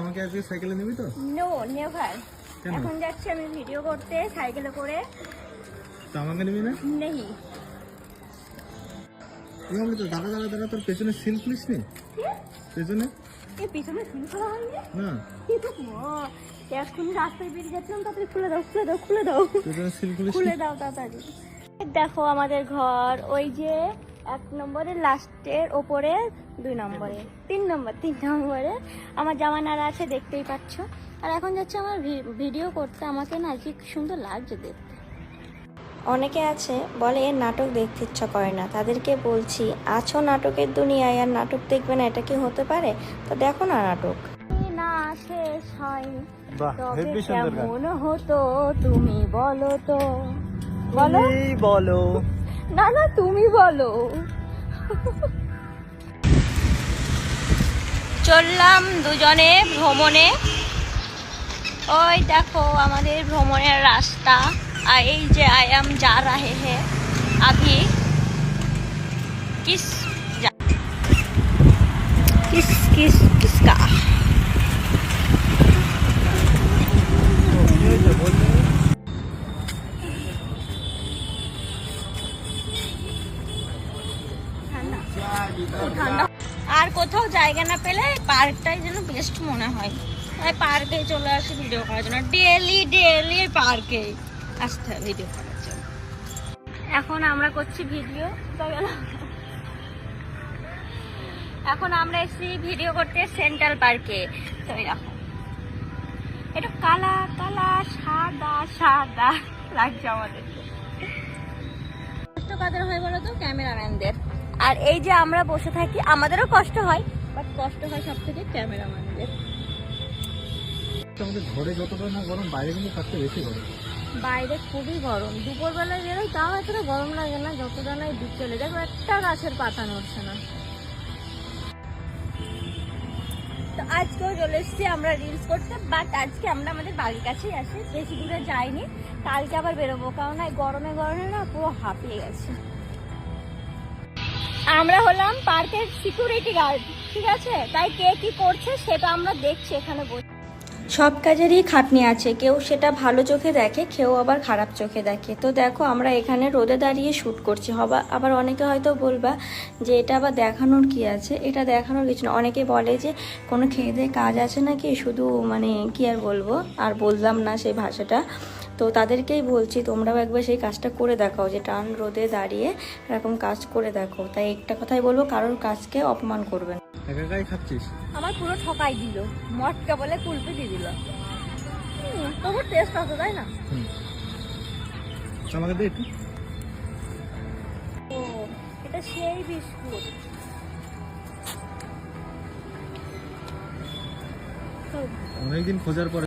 আমাকে আজকে সাইকেলে নিবি তো? নো নেভার কেন? এখন যাচ্ছি আমি ভিডিও করতে সাইকেলে করে। তো আমাকে নিবি না? বলি তো দাদা দাদা দাদা তোর পেছনে সিল খুলিস নি? পেছনে? এই পিছনে সিল খোলা হয়নি? না। এখন রাস্তায় বেরিয়ে যাচ্ছিলাম তাড়াতাড়ি খুলে দাও খুলে দাও খুলে দাও। পেছনে সিল খুলিস খুলে দাও তাড়াতাড়ি। দেখো আমাদের ঘর ওই যে এক নম্বরে লাস্টের ওপরে দুই নম্বরে তিন নম্বর তিন নম্বরে। আমার জামানারা আছে দেখতেই পাচ্ছ। আর এখন যাচ্ছে আমার ভি- ভিডিও করতে। আমাকে না কি সুন্দর লাগছে দেখতে। অনেকে আছে বলে এর নাটক দেখতে ইচ্ছা করে না। তাদেরকে বলছি আছো নাটকের দুনিয়ায় আর নাটক দেখবে না এটা কি হতে পারে? তো দেখো না নাটক। না শেষ হয় তবে কেমন হতো তুমি বলো তো। বলো। বলো। না না, তুমি বলো। চললাম দুজনে ভ্রমণে। ওই দেখো, আমাদের ভ্রমণের রাস্তা। আর এই যে আই আম যা রাহে হে আভি। কিস কিস কিস কিসকা আর কোথাও জায়গা না পেলে পার্কটাই যেন বেস্ট মনে হয়। তাই পার্কে চলে আসি ভিডিও করার জন্য। ডেলি ডেলি পার্কে। আসতে ভিডিও করার জন্য। এখন আমরা করছি ভিডিও এখন আমরা এসেছি ভিডিও করতে সেন্ট্রাল পার্কে তো দেখো। এটা কালা কালা, সাদা সাদা লাগছে আমাদের। কষ্ট কাদের হয় বলো তো? ক্যামেরাম্যানদের আর এই যে আমরা বসে থাকি আমাদেরও কষ্ট হয় বাট কষ্ট হয় সব থেকে ক্যামেরাম্যানদের। আমাদের ঘরে যতটা না গরম বাইরে কিন্তু থাকতে বেশি গরম। বাইরে খুবই গরম। দুপুরবেলায় বেরোই তাও এতটা গরম লাগে না যতটা নয় বিকেলে দেখো একটা গাছের পাতা নড়ছে না। তো আজকেও চলে এসেছি আমরা রিলস করতে বাট আজকে আমরা আমাদের বাড়ির কাছেই আছি বেশি দূরে যাইনি। কালকে আবার বেরোবো কারণ গরমে গরমে না পুরো হাঁপিয়ে গেছে। আমরা হলাম পার্কের সিকিউরিটি গার্ড, ঠিক আছে? তাই কে কি করছে সেটা আমরা দেখছি এখানে বসে। সব কাজেরই খাটনি আছে, কেউ সেটা ভালো চোখে দেখে, কেউ আবার খারাপ চোখে দেখে। তো দেখো, আমরা এখানে রোদে দাঁড়িয়ে শ্যুট করছি, হবা, আবার অনেকে হয়তো বলবা যে এটা আবার দেখানোর কি আছে? এটা দেখানোর কিছু না। অনেকে বলে যে কোনো খেয়ে কাজ আছে নাকি? শুধু মানে কি আর বলব? আর বললাম না সেই ভাষাটা। তো তাদেরকেই বলছি তোমরাও একবার সেই কাজটা করে দেখাও যে টান রোদে দাঁড়িয়ে এরকম কাজ করে দেখো তাই একটা কথাই বলব কারোর কাজকে অপমান করবে না। একাই খাচ্ছিস? আমার পুরো ঠকাই দিল মটকা বলে কুলপি দিয়ে দিল। হুম, তবু টেস্ট আছে তাই না? আমাকে দে একটু ও এটা সেই বিস্কুট। অনেকদিন খোঁজার পরে